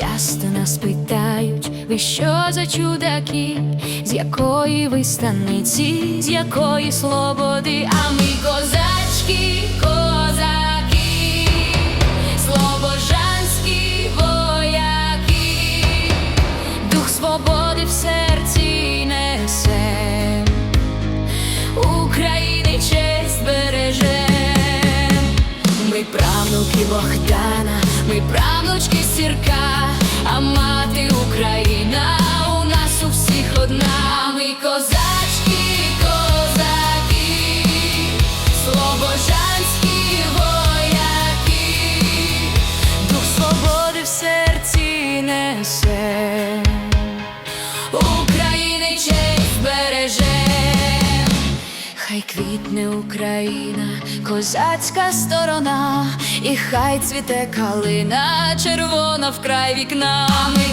Часто нас питають, ви що за чудаки, з якої ви станиці, з якої слободи, а ми козачки, козаки, слобожанські вояки, дух свободи в серці несе, України честь бережем. Ми правнуки Богдана, ми правнучки Сірка, а мати Україна у нас у всіх одна. Козачки, козаки, слобожанські вояки, дух свободи в серці несе. Квітне Україна, козацька сторона, і хай цвіте калина, червона вкрай вікна. А ми